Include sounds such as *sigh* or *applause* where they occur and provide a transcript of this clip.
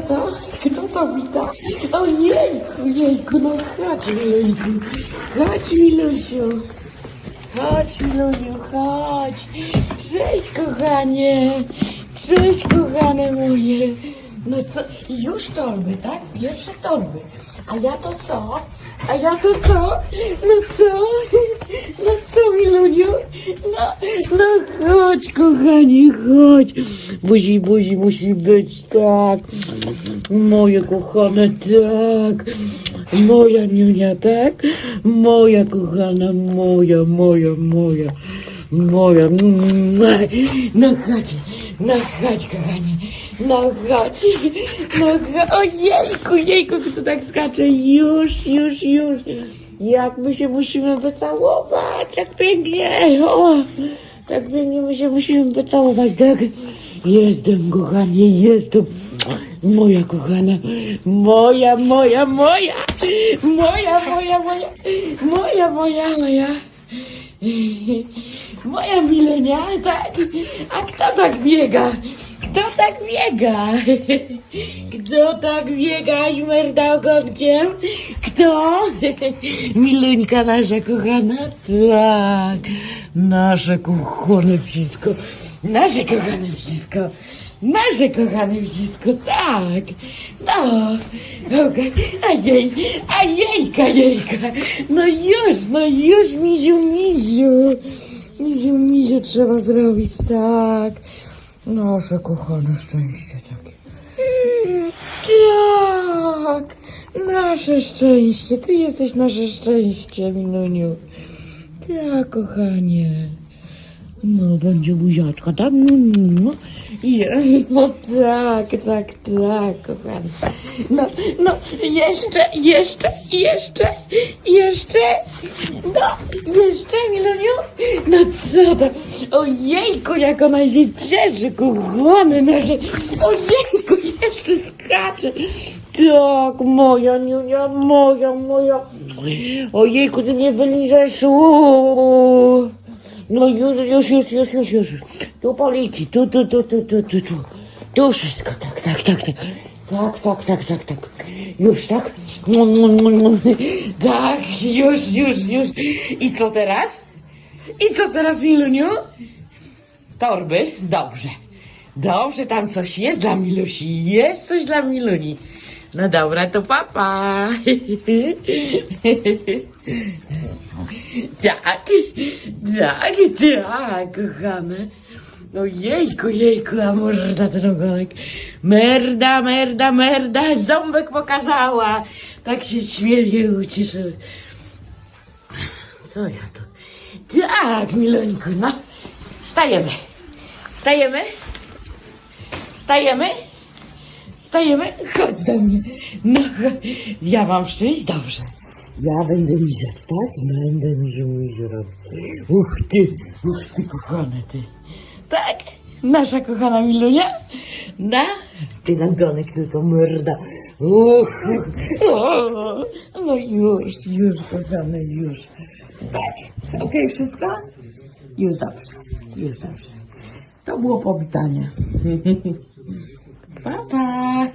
To? Kto to wita? Ojejku, jejku, no chodź Milusiu. Chodź Milusiu. Chodź chodź. Cześć kochanie. Cześć kochane moje. No co, już torby, tak? Pierwsze torby. A ja to co? A ja to co? No co? *laughs* No co Miluniu? No, no chodź kochanie, chodź. Buzi, buzi musi być, tak. Moje kochane, tak. Moja niunia, tak? Moja kochana, moja, moja, moja. Moja. mm, No chodź, no chodź kochanie. No chodź. No chodź. Ojejku, jejku, kto tak skacze. Już, już, już. Jak my się musimy wycałować, jak pięknie. O, tak pięknie my się musimy wycałować, tak? Jestem, kochanie, jestem. Moja kochana, moja, moja, moja, moja, moja, moja, moja, moja, moja. Moja milenia, tak? A kto tak biega? Kto tak biega? Kto tak biega i merda? Kto? Miluńka nasza kochana? Tak. Nasze kochane wszystko. Nasze kochane wszystko. Nasze kochane wszystko, tak. No. A jej, a jejka, jejka. No już, no już, miziu, miziu. Miziu, miziu trzeba zrobić, tak. Nasze kochane szczęście takie. Tak. Nasze szczęście. Ty jesteś nasze szczęście, Minuniu. Tak, kochanie. No, będzie buziaczka, tak? No, no, no. I, *laughs* no tak, tak, tak, kochany. No, no, jeszcze, jeszcze, jeszcze, jeszcze, no, jeszcze, Miluniu. No co to? Ojejku, jak ona się cieszy, kochany nasze. Ojejku, jeszcze skacze. Tak, moja niunia, moja, moja. Ojejku, ty nie wyliżesz. uuu. No już, już, już, już, już, już. Tu poliki, tu, tu, tu, tu, tu, tu, tu. Tu wszystko, tak, tak, tak, tak. Tak, tak, tak, tak, tak. Już, tak? Tak, już, już, już. I co teraz? I co teraz, Miluniu? Torby? Dobrze. Dobrze, tam coś jest dla Milusi. Jest coś dla Miluni. No dobra, to papa. *laughs* *laughs* Tak, tak, tak, kochane. No jejku, jejku, a morda ten ogonek. Merda, merda, merda, ząbek pokazała. Tak się śmieli ucieszyły. Co ja to? Tak, Milońku, no. Wstajemy. Wstajemy? Wstajemy? Wstajemy? Chodź do mnie. No, ja mam szczęść? Dobrze. Ja będę lizać, tak? Będę miziu robić. Uch ty, uch ty kochana ty. Tak? Nasza kochana Milunia? Na? Ty nagonek tylko morda. Uch, o, no już, już kochane, już. Tak? Okej, wszystko? Już dobrze, już dobrze. To było powitanie. Pa, pa.